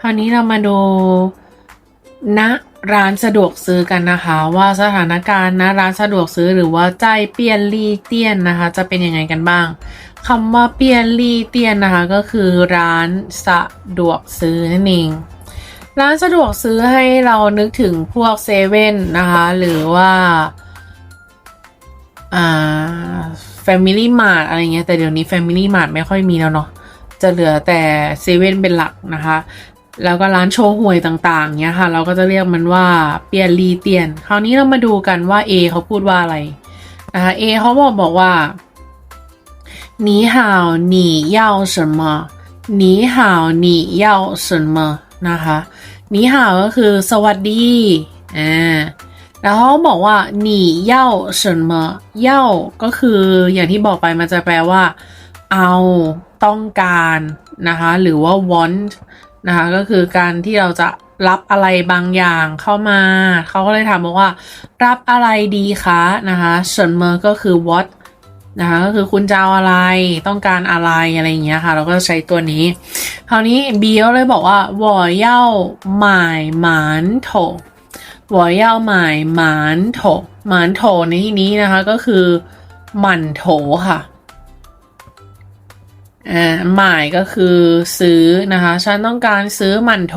คราวนี้เรามาดูณร้านสะดวกซื้อกันนะคะ ว่าสถานการณ์ณร้านสะดวกซื้อหรือว่าใจเปียนลี่เตียนนะคะ จะเป็นยังไงกันบ้างคำว่าเปียนลี่เตียนนะคะ ก็คือร้านสะดวกซื้อนั่นเองร้านสะดวกซื้อให้เรานึกถึงพวกเซเว่นนะคะ หรือว่าอ่า Family Mart อะไรเงี้ยแต่เดี๋ยวนี้ Family Mart ไม่ค่อยมีแล้วเนาะจะเหลือแต่เซเว่นเป็นหลักนะคะ แล้วก็ร้านโชว์หวยต่างๆเนี้ยค่ะ เราก็จะเรียกมันว่าเปียนลีเตียน คราวนี้เรามาดูกันว่า A เขาพูดว่าอะไรนะคะ A เขาบอกบอกว่า你好你要什么你好你要什么นะคะ你好ก็คือสวัสดีอ่าแล้วเขาบอกว่า你要什么要ก็คืออย่างที่บอกไปมันจะแปลว่า เอาต้องการนะคะหรือว่า want นะคะ ก็คือการที่เราจะรับอะไรบางอย่างเข้ามา เขาก็เลยถามบอกว่า รับอะไรดีคะนะคะส่วนเมอร์ก็คือ what นะคะก็คือคุณจะเอาอะไรต้องการอะไรอะไรอย่างเงี้ยค่ะ เราก็ใช้ตัวนี้ คราวนี้บีก็เลยบอกว่าวอเย่าหมายหมานโถวอเย่าหมายหมานโถหมานโถในที่นี้นะคะก็คือหมันโถค่ะ อ่าหมายก็คือซื้อนะคะ ฉันต้องการซื้อหมันโถ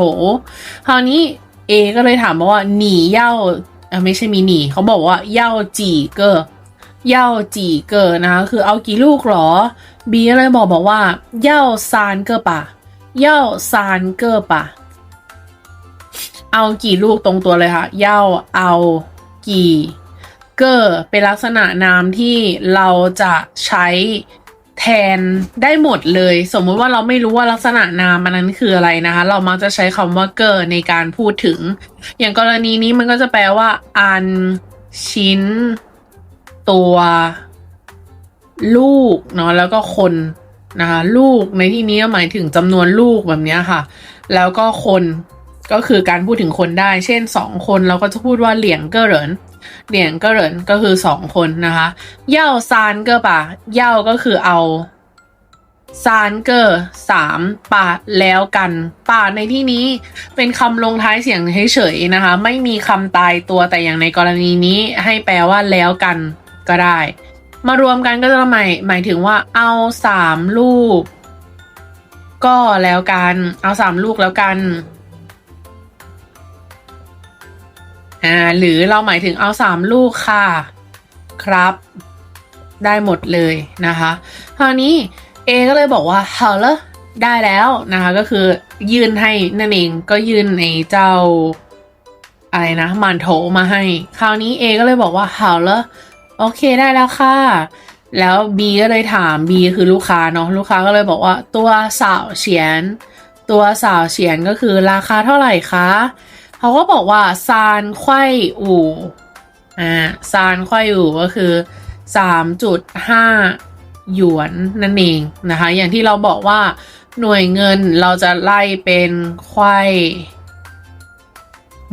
คราวนี้ A ก็เลยถามมาว่าหนีเย่าไม่ใช่มีหนีเขาบอกว่าเย่าจีเกอร์เย่าจีเกอร์นะคะคือเอากี่ลูกหรอ B ก็เลยบอกบอกว่า เย่าซานเกอร์ปะเย่าซานเกอร์ปะเอากี่ลูกตรงตัวเลยค่ะ เย่าเอากี่เกอร์เป็นลักษณะนามที่เราจะใช้ แทนได้หมดเลย สมมุติว่าเราไม่รู้ว่าลักษณะนามมันนั้นคืออะไรนะคะ เรามักจะใช้คำว่าเกอร์ในการพูดถึง อย่างกรณีนี้มันก็จะแปลว่า อัน ชิ้น ตัว ลูกเนาะแล้วก็คนนะคะลูกในที่นี้หมายถึงจำนวนลูกแบบนี้ค่ะ แล้วก็คนก็คือการพูดถึงคนได้ เช่นสองคนเราก็จะพูดว่าเหลียงเกอเหริน เหลียงเกอเหรินก็คือสองคนนะคะเย่าซานเกอป่ะเย่าก็คือเอาซานเกอสามป่าแล้วกันป่าในที่นี้เป็นคำลงท้ายเสียงเฉยๆนะคะ ไม่มีคำตายตัวแต่อย่างในกรณีนี้ให้แปลว่าแล้วกันก็ได้ มารวมกันก็จะหมายหมายถึงว่าเอาสามลูก ก็แล้วกัน เอาสามลูกแล้วกัน อ่าหรือเราหมายถึงเอาสามลูกค่ะครับ ได้หมดเลยนะคะคราวนี้ A ก็เลยบอกว่าเอาเละได้แล้วนะคะ ก็คือยื่นให้นั่นเองก็ยื่นในเจ้าอะไรนะมันโถมาให้ คราวนี้ A ก็เลยบอกว่าเอาเละโอเคได้แล้วค่ะ แล้ว B ก็เลยถาม B คือลูกค้าเนาะลูกค้าก็เลยบอกว่าตัวสาวเฉียน ตัวสาวเฉียนก็คือราคาเท่าไหร่คะ เขาก็บอกว่าซานไข่อู่อ่าซานไข่อู่ก็คือสามจุดห้าหยวนนั่นเองนะคะ อย่างที่เราบอกว่าหน่วยเงินเราจะไล่เป็นไข่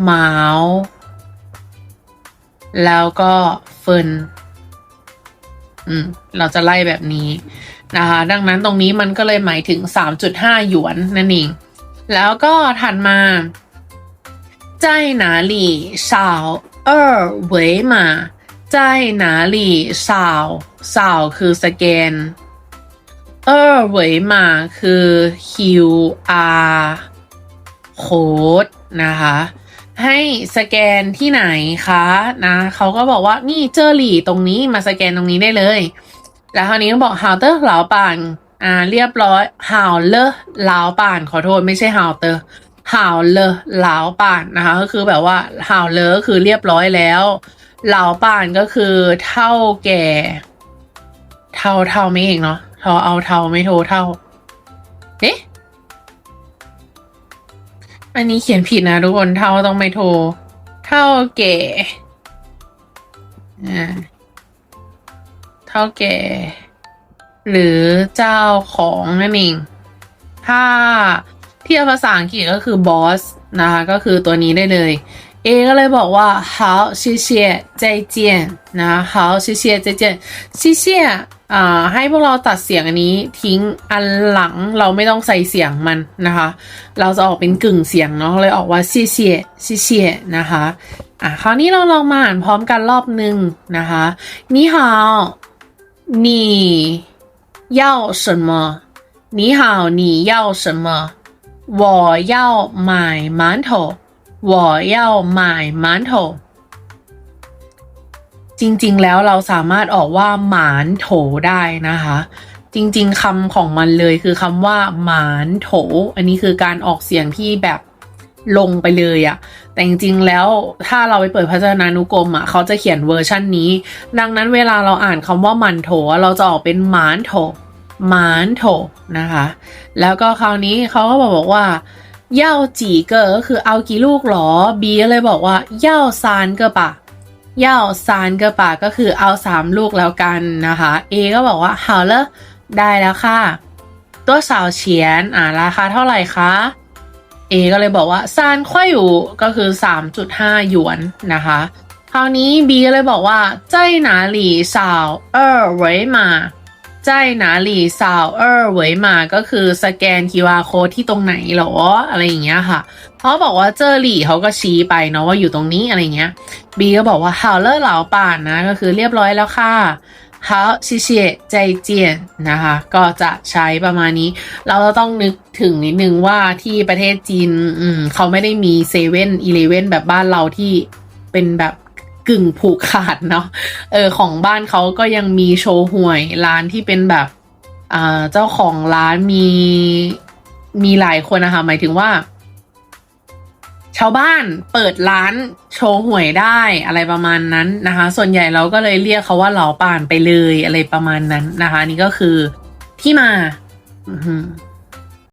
หมาวแล้วก็เฟินอืมเราจะไล่แบบนี้นะคะ ดังนั้นตรงนี้มันก็เลยหมายถึง 3.5 หยวนนั่นเอง แล้วก็ถัดมา 在哪里扫二维码在哪里扫扫คือสแกน二维码คือ QR code นะคะ ให้สแกนที่ไหนคะนะเขาก็บอกว่านี่เจอหลี่ตรงนี้มาสแกนตรงนี้ได้เลย แล้วคราวนี้ก็บอกฮาวเตอร์เหลาป่านอ่าเรียบร้อยฮาวเลอเหลาป่านขอโทษไม่ใช่ฮาวเตอร์ ฮาวเลอหลาป่านนะคะก็คือแบบว่าฮาวเลอคือเรียบร้อยแล้วเหลาป่านก็คือเท่าแก่ เท่าเท่าไม่เองเนาะเท่าเอาเท่าไม่โทเท่าเอ๊ะอันนี้เขียนผิดนะทุกคนเท่าต้องไม่โทเท่าแก่อ่าเท่าแก่ หรือเจ้าของนั่นเองถ้า เทียบภาษาอังกฤษก็คือบอสนะคะ ก็คือตัวนี้ได้เลย A ก็เลยบอกว่า好谢谢再见นะ好谢谢再见谢谢 อ่าให้พวกเราตัดเสียงอันนี้ทิ้งอันหลังเราไม่ต้องใส่เสียงมันนะคะ เราจะออกเป็นกึ่งเสียงเนาะเลยออกว่าเซี่ยเซี่ยเซี่ยเซี่ยนะคะอ่ะคราวนี้เราลองมาอ่านพร้อมกันรอบหนึ่งนะคะ你好你要什么你好你要什么 我要买馒头我要买馒头จริงๆ แล้วเราสามารถออกว่าหมานโถได้นะคะ จริงๆคำของมันเลยคือคำว่าหมานโถ อันนี้คือการออกเสียงที่แบบลงไปเลยอะแต่จริงๆ แล้วถ้าเราไปเปิดพจนานุกรมอะเขาจะเขียนเวอร์ชันนี้ ดังนั้นเวลาเราอ่านคำว่ามันโถอะเราจะออกเป็นหมานโถ หมานโถนะคะ แล้วก็คราวนี้เขาก็บอกว่าเย่าจีเกอก็คือเอากี่ลูกหรอบีก็เลยบอกว่าเย่าซานเกอปะเย่าซานเกอปาก็คือเอาสามลูกแล้วกันนะคะ A ก็บอกว่า好了ได้แล้วค่ะตัวสาวเฉียนอ่าราคาเท่าไหร่คะ A ก็เลยบอกว่าซานค่อยอยู่ก็คือ 3.5 หยวนนะคะ คราวนี้ B ก็เลยบอกว่า ใจหนาหลีสาวเออร์เวยมาก็คือสแกน QR code ที่ตรงไหนหรออะไรอย่างเงี้ยค่ะเขาบอกว่าเจอหลี่เขาก็ชี้ไปเนาะว่าอยู่ตรงนี้อะไรเงี้ยบีก็บอกว่าฮาวเลอร์เหลาป่านนะก็คือเรียบร้อยแล้วค่ะฮาวชิเชใจเจียนนะคะ ก็จะใช้ประมาณนี้ เราต้องนึกถึงนิดนึงว่าที่ประเทศจีนเขาไม่ได้มีเซเว่นอีเลเว่นแบบบ้านเราที่เป็นแบบ กึ่งผูกขาดเนาะเออของบ้านเขาก็ยังมีโชว์หวยร้านที่เป็นแบบอ่าเจ้าของร้านมีมีหลายคนนะคะหมายถึงว่า ชาวบ้านเปิดร้านโชว์หวยได้อะไรประมาณนั้นนะคะ ส่วนใหญ่เราก็เลยเรียกเขาว่าเหลาป่านไปเลยอะไรประมาณนั้นนะคะ นี่ก็คือที่มา อื